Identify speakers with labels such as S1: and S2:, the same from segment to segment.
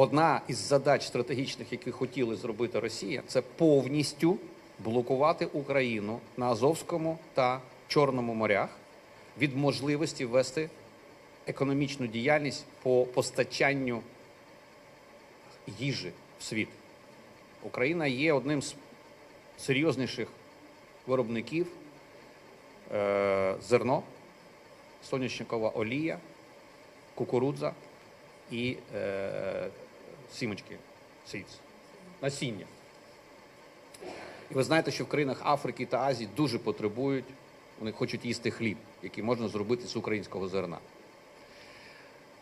S1: одна із задач стратегічних, які хотіли зробити Росія, це повністю блокувати Україну на Азовському та Чорному морях від можливості вести економічну діяльність по постачанню їжі в світ. Україна є одним з серйозніших виробників е, зерно, соняшникова олія, кукурудза і е, сімочки, seeds, насіння. І ви знаєте, що в країнах Африки та Азії дуже потребують, вони хочуть їсти хліб, який можна зробити з українського зерна.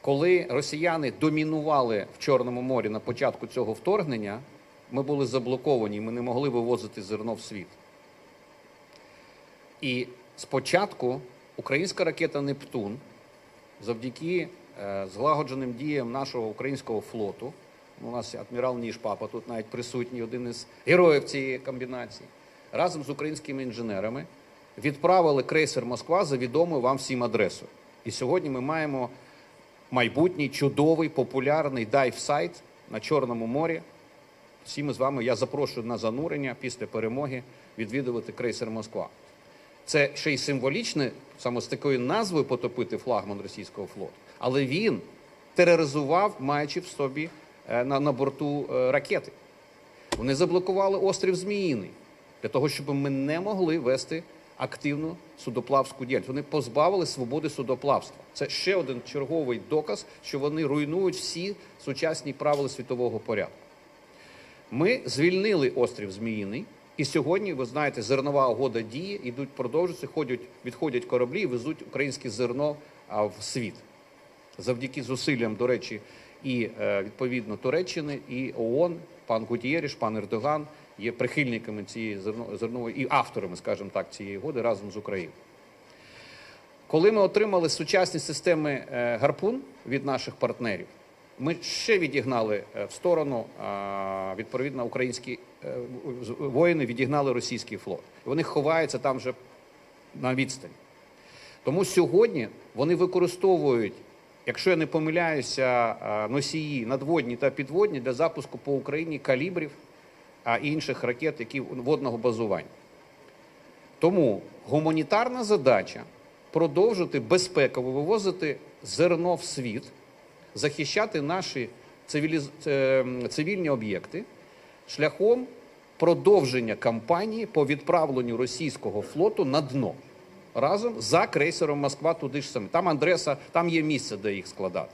S1: Коли росіяни домінували в Чорному морі на початку цього вторгнення, ми були заблоковані, ми не могли вивозити зерно в світ. І спочатку українська ракета Нептун завдяки е, злагодженим діям нашого українського флоту, у нас адмірал Ніж Папа тут навіть присутній, один із героїв цієї комбінації, разом з українськими інженерами відправили крейсер Москва за відомою вам всім адресою. І сьогодні ми маємо майбутній чудовий популярний дайв-сайт на Чорному морі. Всі ми з вами я запрошую на занурення після перемоги відвідувати крейсер Москва. Це ще й символічне, саме з такою назвою потопити флагман російського флоту. Але він тероризував, маючи в собі на, на борту е, ракети. Вони заблокували острів Зміїний для того, щоб ми не могли вести активну судоплавську діяльність. Вони позбавили свободи судоплавства. Це ще один черговий доказ, що вони руйнують всі сучасні правила світового порядку. Ми звільнили острів Зміїний, і сьогодні, ви знаєте, зернова угода діє, ідуть, продовжуються, ходять, відходять кораблі і везуть українське зерно в світ. Завдяки зусиллям, до речі, і е, відповідно Туреччини, і ООН, пан Гутієріш, пан Ердоган є прихильниками цієї зерно, зернової і авторами, скажімо так, цієї угоди разом з Україною. Коли ми отримали сучасні системи е, гарпун від наших партнерів, ми ще відігнали е, в сторону, відповідно, українські воїни відігнали російський флот. Вони ховаються там вже на відстані. Тому сьогодні вони використовують, якщо я не помиляюся, носії надводні та підводні для запуску по Україні калібрів і інших ракет, які водного базування. Тому гуманітарна задача продовжити безпеково вивозити зерно в світ, захищати наші цивіліз... е, цивільні об'єкти шляхом продовження кампанії по відправленню російського флоту на дно разом за крейсером Москва туди ж саме. Там адреса, там є місце, де їх складати.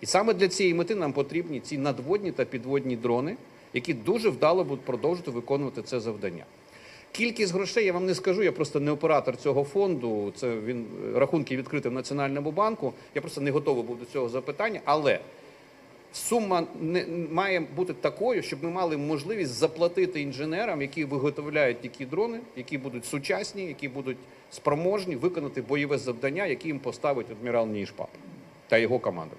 S1: І саме для цієї мети нам потрібні ці надводні та підводні дрони, які дуже вдало будуть продовжувати виконувати це завдання. Кількість грошей я вам не скажу. Я просто не оператор цього фонду. Це він рахунки відкриті в Національному банку. Я просто не готовий був до цього запитання. Але сума не має бути такою, щоб ми мали можливість заплатити інженерам, які виготовляють такі дрони, які будуть сучасні, які будуть спроможні виконати бойове завдання, які їм поставить адмірал Нішпап та його командир.